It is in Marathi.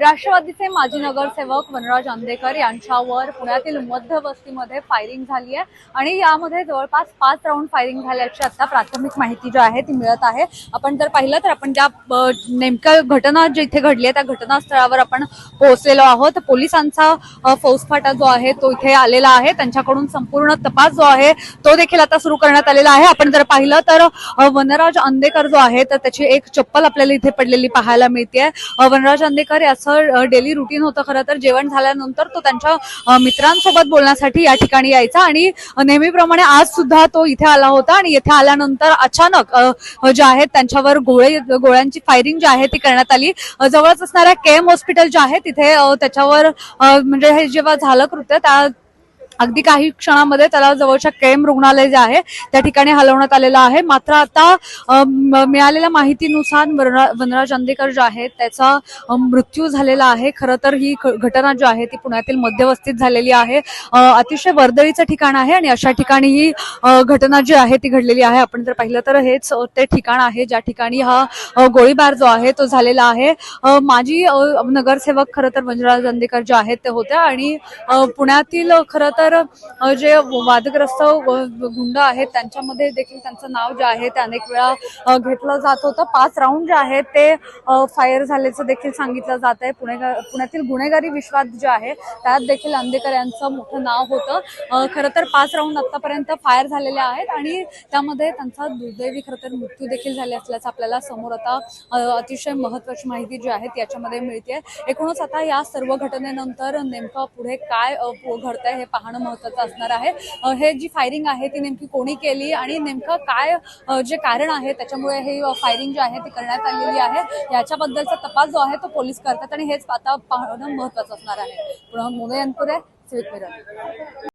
राष्ट्रवादीचे माजी नगरसेवक वनराज आंदेकर यांच्यावर पुण्यातील मध्य वस्तीमध्ये फायरिंग झाली आहे. आणि यामध्ये जवळपास पाच राऊंड फायरिंग झाल्याची आता प्राथमिक माहिती जी आहे ती मिळत आहे. आपण जर पाहिलं तर आपण त्या नेमक्या घटना जिथे घडली आहे त्या घटनास्थळावर आपण पोहोचलेलो आहोत. पोलिसांचा फौजफाटा जो आहे तो इथे आलेला आहे. त्यांच्याकडून संपूर्ण तपास जो आहे तो देखील आता सुरू करण्यात आलेला आहे. आपण जर पाहिलं तर वनराज आंदेकर जो आहे तर त्याची एक चप्पल आपल्याला इथे पडलेली पाहायला मिळते वनराज आंदेकर याचं डेली रुटीन होतं खरं तर जेवण झाल्यानंतर तो त्यांच्या मित्रांसोबत बोलण्यासाठी या ठिकाणी यायचा आणि नेहमीप्रमाणे आज सुद्धा तो इथे आला होता आणि इथे आल्यानंतर अचानक जे आहेत त्यांच्यावर गोळे गोळ्यांची फायरिंग जी आहे ती करण्यात आली. जवळच असणाऱ्या के एम हॉस्पिटल जे आहे तिथे त्याच्यावर म्हणजे हे जेव्हा झालं कृत्य त्या अगदी काही क्षणामध्ये त्याला जवळच्या केम रुग्णालय जे आहे त्या ठिकाणी हलवण्यात आलेलं आहे. मात्र आता मिळालेल्या माहितीनुसार वनरा- वनराज जे आहे त्याचा मृत्यू झालेला आहे. खरं तर ही घटना जी आहे ती पुण्यातील मध्यवस्तीत झालेली आहे. अतिशय वर्दळीचं ठिकाण आहे आणि अशा ठिकाणी ही घटना जी आहे ती घडलेली आहे. आपण जर पाहिलं तर हेच ते ठिकाण आहे ज्या ठिकाणी हा गोळीबार जो आहे तो झालेला आहे. माजी नगरसेवक खरं तर वनराज अंदेकर जे आहेत ते होते आणि पुण्यातील खरं तर तर जे वादग्रस्त गुंड आहेत त्यांच्यामध्ये देखील त्यांचं नाव जे आहे ते अनेक वेळा घेतलं जात होतं. पाच राऊंड जे आहेत ते फायर झाल्याचं देखील सांगितलं जात आहे. पुणे पुण्यातील गुन्हेगारी विश्वात जे आहे त्यात देखील अंदेकर यांचं मोठं नाव होतं. खरं तर पाच राऊंड आतापर्यंत फायर झालेले आहेत आणि त्यामध्ये त्यांचा दुर्दैवी खरं तर मृत्यू देखील झाले असल्याचं आपल्याला समोर आता अतिशय महत्वाची माहिती जी आहे याच्यामध्ये मिळते एकूणच आता या सर्व घटनेनंतर नेमकं पुढे काय घडतंय हे पाहणं महत्वाचं असणार आहे. हे जी फायरिंग आहे ती नेमकी कोणी केली आणि नेमकं काय जे कारण आहे त्याच्यामुळे हे फायरिंग जी आहे ती करण्यात आलेली आहे. याच्याबद्दलचा तपास जो आहे तो पोलीस करतात आणि हेच आता पाहणं महत्वाचं असणार आहे. पुन्हा मुंबई अनपुरे सिविक मिरर